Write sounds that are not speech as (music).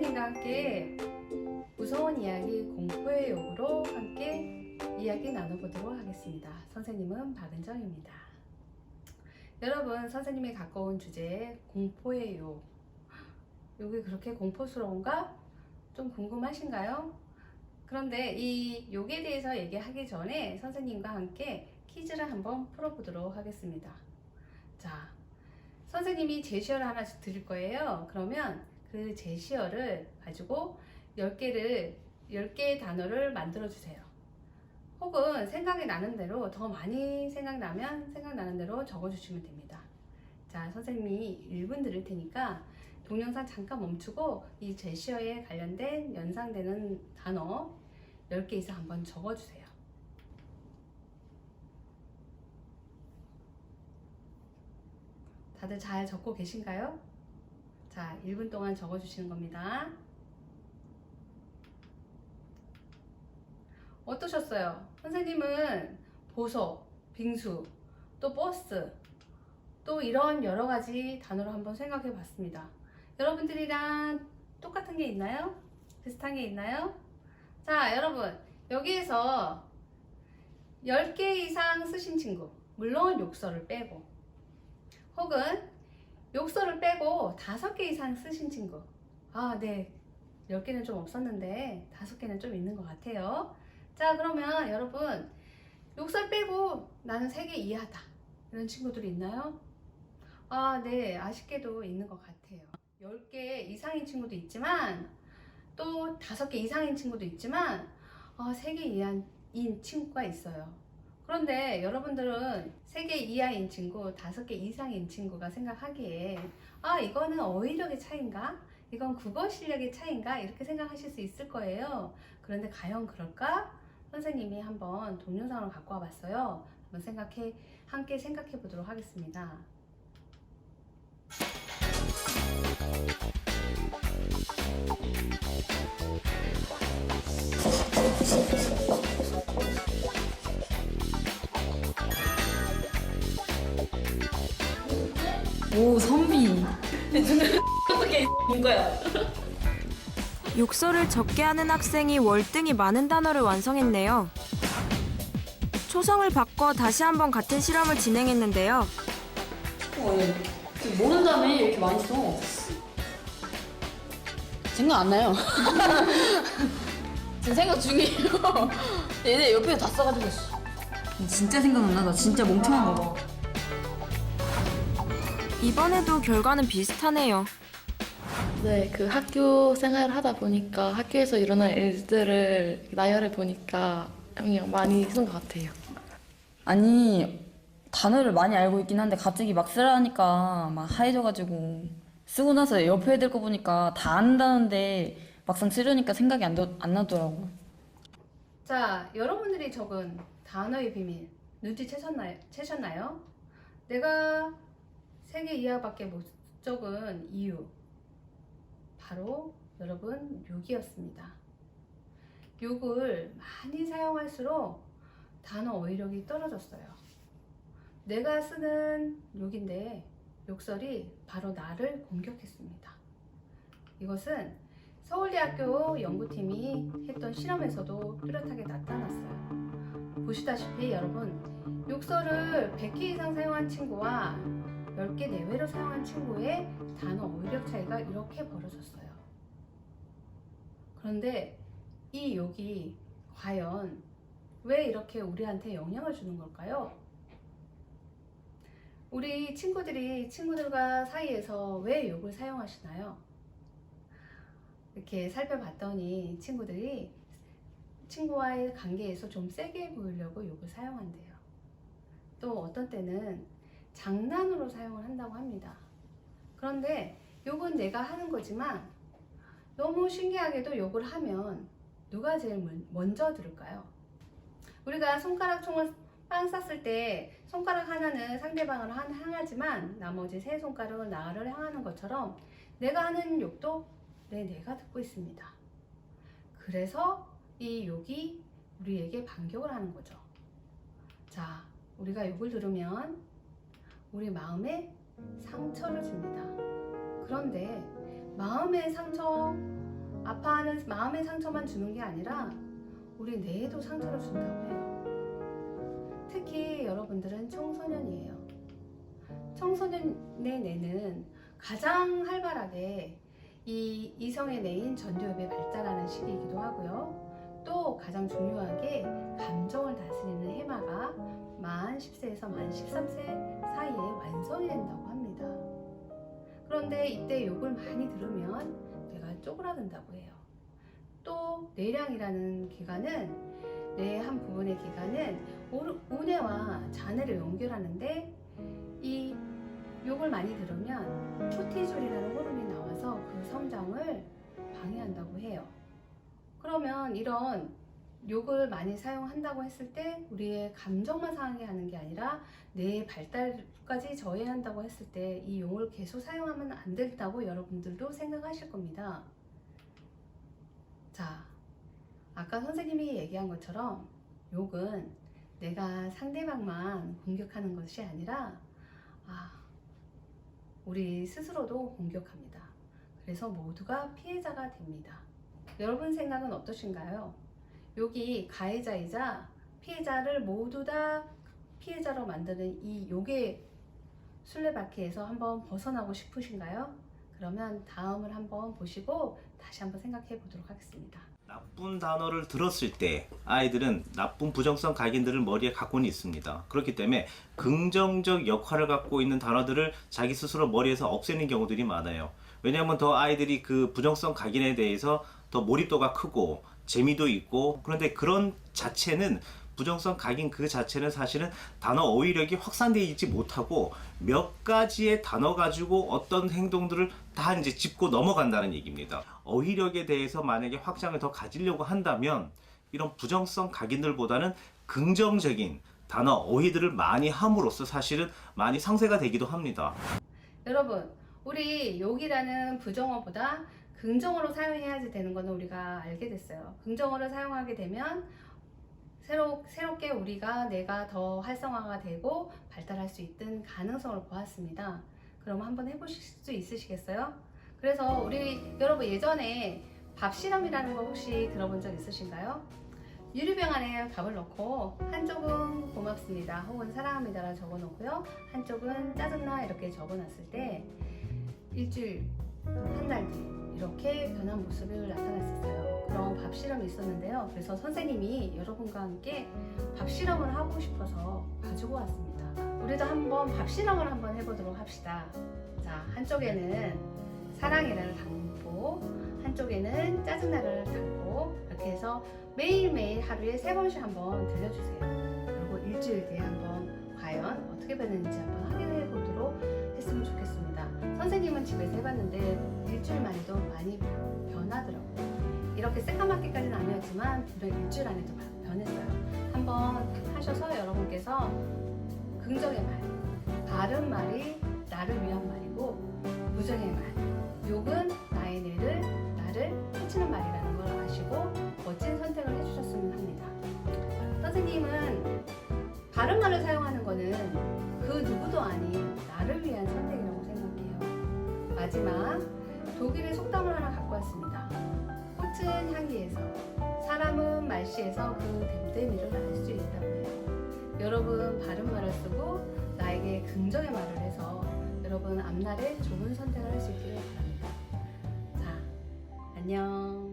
선생님과 함께 무서운 이야기 공포의 욕으로 함께 이야기 나눠보도록 하겠습니다. 선생님은 박은정입니다. 여러분, 선생님이 온 주제 공포의 욕. 욕이 그렇게 공포스러운가? 좀 궁금하신가요? 그런데 이 욕에 대해서 얘기하기 전에 선생님과 함께 퀴즈를 한번 풀어보도록 하겠습니다. 자, 선생님이 제시어를 하나 드릴 거예요. 그러면 그 제시어를 가지고 10개를, 10개의 단어를 만들어 주세요. 혹은 생각이 나는 대로 더 많이 생각나면 생각나는 대로 적어 주시면 됩니다. 자, 선생님이 1분 드릴 테니까 동영상 잠깐 멈추고 이 제시어에 관련된 연상되는 단어 10개 이상 한번 적어 주세요. 다들 잘 적고 계신가요? 자, 1분 동안 적어 주시는 겁니다. 어떠셨어요? 선생님은 보석, 빙수, 또 버스, 또 이런 여러 가지 단어로 한번 생각해 봤습니다. 여러분들이랑 똑같은 게 있나요? 비슷한 게 있나요? 자, 여러분, 여기에서 10개 이상 쓰신 친구, 물론 욕설을 빼고, 혹은 욕설을 빼고 5개 이상 쓰신 친구, 아, 네. 10개는 좀 없었는데, 5개는 좀 있는 것 같아요. 자, 그러면 여러분, 욕설 빼고 나는 3개 이하다. 이런 친구들이 있나요? 아, 네. 아쉽게도 있는 것 같아요. 10개 이상인 친구도 있지만, 또 5개 이상인 친구도 있지만, 아, 3개 이하인 친구가 있어요. 그런데 여러분들은 3개 이하인 친구, 5개 이상인 친구가 생각하기에, 아, 이거는 어휘력의 차이인가? 이건 국어 실력의 차이인가? 이렇게 생각하실 수 있을 거예요. 그런데 과연 그럴까? 선생님이 한번 동영상을 갖고 와봤어요. 한번 생각해, 함께 생각해 보도록 하겠습니다. 오 선비 (laughs) 욕설을 적게 하는 학생이 월등히 많은 단어를 완성했네요. 초성을 바꿔 다시 한번 같은 실험을 진행했는데요. 모르는 다음에 이렇게 많이 써 생각 안 나요 (laughs) 지금 생각 중이에요 (laughs) 얘네 옆에 다 써가지고 진짜 생각 안 나. 나 진짜 멍청한 거 봐. 이번에도 결과는 비슷하네요. 네, 그 학교 생활을 하다 보니까 학교에서 일어난 일들을 나열해 보니까 그냥 많이 쓴 것 같아요. 아니 단어를 많이 알고 있긴 한데 갑자기 막 쓰라니까 막 하얘져가지고 쓰고 나서 옆에 애들 거 보니까 다 안다는데 막상 쓰려니까 생각이 안, 더- 안 나더라고 자, 여러분들이 적은 단어의 비밀 눈치채셨나요? 채셨나요? 내가 3개 이하밖에 못 적은 이유 바로 여러분 욕이었습니다. 욕을 많이 사용할수록 단어 어휘력이 떨어졌어요. 내가 쓰는 욕인데 욕설이 바로 나를 공격했습니다. 이것은 서울대학교 연구팀이 했던 실험에서도 뚜렷하게 나타났어요. 보시다시피 여러분, 욕설을 100개 이상 사용한 친구와 10개 내외로 사용한 친구의 단어 어휘력 차이가 이렇게 벌어졌어요. 그런데 이 욕이 과연 왜 이렇게 우리한테 영향을 주는 걸까요? 우리 친구들이 친구들과 사이에서 왜 욕을 사용하시나요? 이렇게 살펴봤더니 친구들이 친구와의 관계에서 좀 세게 보이려고 욕을 사용한대요. 또 어떤 때는 장난으로 사용을 한다고 합니다. 그런데 욕은 내가 하는 거지만 너무 신기하게도 욕을 하면 누가 제일 먼- 먼저 들을까요? 우리가 손가락 총을 빵 쐈을 때 손가락 하나는 상대방을 한- 향하지만 나머지 세 손가락은 나를 향하는 것처럼 내가 하는 욕도 내 내가 듣고 있습니다. 그래서 이 욕이 우리에게 반격을 하는 거죠. 자, 우리가 욕을 들으면 우리 마음에 상처를 줍니다. 그런데 마음의 상처, 아파하는 마음의 상처만 주는 게 아니라 우리 뇌에도 상처를 준다고 해요. 특히 여러분들은 청소년이에요. 청소년의 뇌는 가장 활발하게 이 이성의 뇌인 전두엽이 발달하는 시기이기도 가장 중요하게 감정을 다스리는 해마가 만 10세에서 만 13세 사이에 완성이 된다고 합니다. 그런데 이때 욕을 많이 들으면 뇌가 쪼그라든다고 해요. 또 뇌량이라는 기관은 뇌한 부분의 기관은 오- 우뇌와 자뇌를 연결하는데 이 욕을 많이 들으면 코티졸이라는 호르몬이 나와서 그 성장을 방해한다고 해요. 그러면 이런 욕을 많이 사용한다고 했을 때 우리의 감정만 상하게 하는 게 아니라 뇌 발달까지 저해한다고 했을 때 이 용을 계속 사용하면 안 된다고 여러분들도 생각하실 겁니다. 자, 아까 선생님이 얘기한 것처럼 욕은 내가 상대방만 공격하는 것이 아니라 아, 우리 스스로도 공격합니다. 그래서 모두가 피해자가 됩니다. 여러분 생각은 어떠신가요? 욕이 가해자이자 피해자를 모두 다 피해자로 만드는 이 욕의 술래바퀴에서 한번 벗어나고 싶으신가요? 그러면 다음을 한번 보시고 다시 한번 생각해 보도록 하겠습니다. 나쁜 단어를 들었을 때 아이들은 나쁜 부정성 각인들을 머리에 갖고는 있습니다. 그렇기 때문에 긍정적 역할을 갖고 있는 단어들을 자기 스스로 머리에서 없애는 경우들이 많아요. 왜냐하면 더 아이들이 그 부정성 각인에 대해서 더 몰입도가 크고 재미도 있고 그런데 그런 자체는 부정성 각인 그 자체는 사실은 단어 어휘력이 확산되어 있지 못하고 몇 가지의 단어 가지고 어떤 행동들을 다 이제 짚고 넘어간다는 얘기입니다. 어휘력에 대해서 만약에 확장을 더 가지려고 한다면 이런 부정성 각인들보다는 긍정적인 단어 어휘들을 많이 함으로써 사실은 많이 상쇄가 되기도 합니다. 여러분, 우리 욕이라는 부정어보다 긍정어로 사용해야지 되는 거는 우리가 알게 됐어요. 긍정어를 사용하게 되면 새로, 새롭게 우리가 내가 더 활성화가 되고 발달할 수 있는 가능성을 보았습니다. 그럼 한번 해보실 수 있으시겠어요? 그래서 우리 여러분 예전에 밥 실험이라는 거 혹시 들어본 적 있으신가요? 유리병 안에 밥을 넣고 한쪽은 고맙습니다 혹은 사랑합니다라 적어 놓고요 한쪽은 짜증나 이렇게 적어 놨을 때 일주일 한 달 뒤 이렇게 변한 모습을 나타났었어요. 그런 밥 실험이 있었는데요. 그래서 선생님이 여러분과 함께 밥 실험을 하고 싶어서 가지고 왔습니다. 우리도 한번 밥 실험을 한번 해보도록 합시다. 자 한쪽에는 사랑이라를 담고 한쪽에는 짜증나를 담고 이렇게 해서 매일매일 하루에 세 번씩 한번 들려주세요. 그리고 일주일 뒤에 한번 과연 어떻게 변했는지 한번 확인해 보도록 했으면 좋겠습니다. 선생님은 집에서 해봤는데 일주일 만에도 많이 변하더라고요. 이렇게 새까맣게까지는 아니었지만 분명 일주일 안에도 변했어요. 한번 하셔서 여러분께서 긍정의 말, 바른 말이 나를 위한 말이고 부정의 말, 욕은 나의 뇌를 나를 해치는 말이라는 걸 아시고 멋진 선택을 해주셨으면 합니다. 선생님은 바른 말을 사용하는 거는 그 누구도 아닌 나를 위한 생각해요. 마지막 독일의 속담을 하나 갖고 왔습니다. 꽃은 향기에서 사람은 말씨에서 그 됨됨이를 알 수 있다고 해요. 여러분 바른 말을 쓰고 나에게 긍정의 말을 해서 여러분 앞날에 좋은 선택을 할 수 있기를 바랍니다. 자, 안녕.